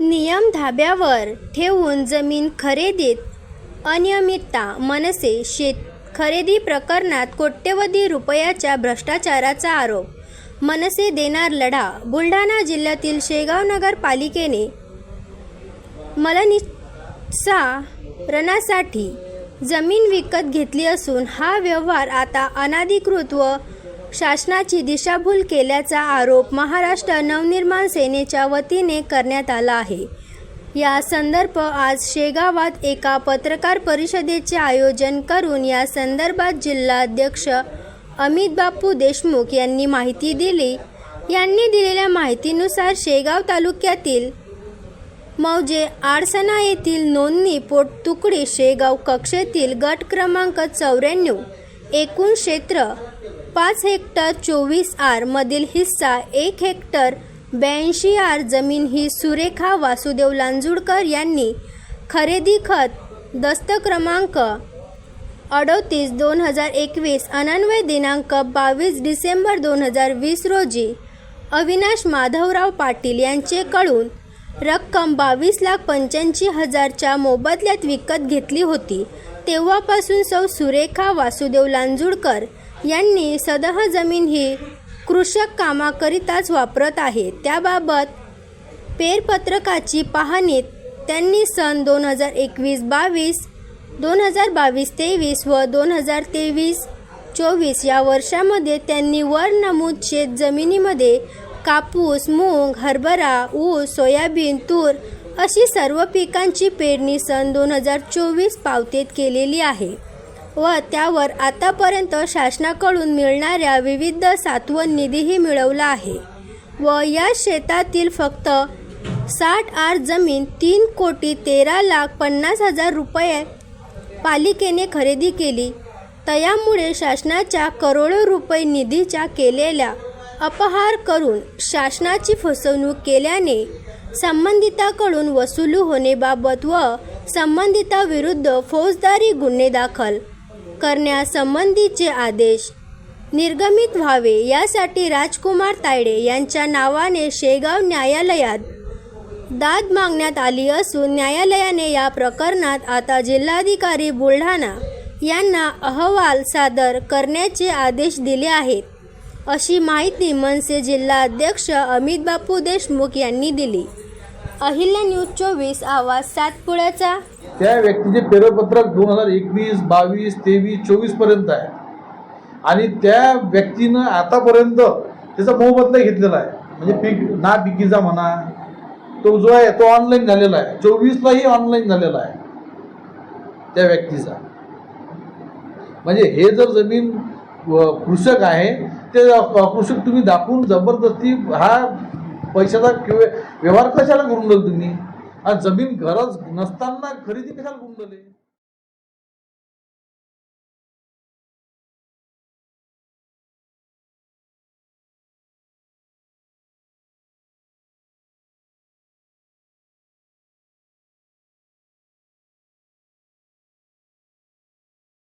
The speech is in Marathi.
नियम धाब्यावर ठेवून जमीन खरेदीत अनियमितता मनसे शेत खरेदी प्रकरणात कोट्यवधी रुपयाच्या भ्रष्टाचाराचा आरोप. मनसे देणार लढा बुलढाणा जिल्ह्यातील शेगाव नगरपालिकेने. मलनिसा रणासाठी जमीन विकत घेतली असून हा व्यवहार आता अनाधिकृत व शासनाची दिशाभूल केल्याचा आरोप महाराष्ट्र नवनिर्माण सेनेच्या वतीने करण्यात आला आहे. या संदर्भ आज शेगावात एका पत्रकार परिषदेचे आयोजन करून या संदर्भात जिल्हाध्यक्ष अमित बापू देशमुख यांनी माहिती दिली. यांनी दिलेल्या माहितीनुसार शेगाव तालुक्यातील मौजे आडसना येथील नोंदणी पोटतुकडी शेगाव कक्षेतील गट क्रमांक चौऱ्याण्णव एकूण क्षेत्र पाच हेक्टर चोवीस आर मधील हिस्सा एक हेक्टर ब्याऐंशी आर जमीन ही सुरेखा वासुदेव लांजुडकर यांनी खरेदी खत दस्त क्रमांक अडोतीस दोन हजार एकवीस अनन्वय दिनांक बावीस डिसेंबर दोन हजार वीस रोजी अविनाश माधवराव पाटील यांचे कळून रक्कम बावीस लाख पंच्याऐंशी हजारच्या मोबदल्यात विकत घेतली होती. तेव्हापासून सौ सुरेखा वासुदेव लांजुडकर यांनी सदह जमीन ही कृषक कामाकरिताच वापरत आहे. त्याबाबत पेरपत्रकाची पाहणी त्यांनी सन दोन हजार एकवीस बावीस दोन हजार बावीस तेवीस व दोन हजार तेवीस चोवीस या वर्षामध्ये त्यांनी वर नमूद शेत जमिनीमध्ये कापूस मूग हरभरा ऊस सोयाबीन तूर अशी सर्व पिकांची पेरणी सन दोन हजार चोवीस पावतीत केलेली आहे व त्यावर आतापर्यंत शासनाकडून मिळणाऱ्या विविध सातवन निधीही मिळवला आहे व या शेतातील फक्त साठ आर जमीन तीन कोटी तेरा लाख पन्नास हजार रुपये पालिकेने खरेदी केली. त्यामुळे शासनाच्या करोडो रुपये निधीच्या केलेल्या अपहार करून शासनाची फसवणूक केल्याने संबंधिताकडून वसुलू होण्याबाबत व संबंधिताविरुद्ध फौजदारी गुन्हे दाखल करण्यासंबंधीचे आदेश निर्गमित व्हावे यासाठी राजकुमार तायडे यांच्या नावाने शेगाव न्यायालयात दाद मागण्यात आली असून न्यायालयाने या प्रकरणात आता जिल्हाधिकारी बुलढाणा यांना अहवाल सादर करण्याचे आदेश दिले आहेत. अशी माहिती मनसे जिल्हाध्यक्ष अमित बापू देशमुख यांनी दिली. अहिल्या न्यूज चोवीस आवाज सातपुड्याचा. त्या व्यक्तीचे पेरपत्रक दोन हजार एकवीस बावीस तेवीस चोवीसपर्यंत आहे. आणि त्या व्यक्तीनं आतापर्यंत त्याचा मोबदला घेतलेला आहे. म्हणजे पीक ना पिकीचा म्हणा तो जो आहे तो ऑनलाईन झालेला आहे. चोवीसलाही ऑनलाईन झालेला आहे. त्या व्यक्तीचा. म्हणजे हे जर जमीन व कृषक आहे ते कृषक तुम्ही दाखवून जबरदस्ती हा पैशाचा व्यवहार कशाला करून तुम्ही? आणि जमीन गरज नसताना खरेदी कशाला करून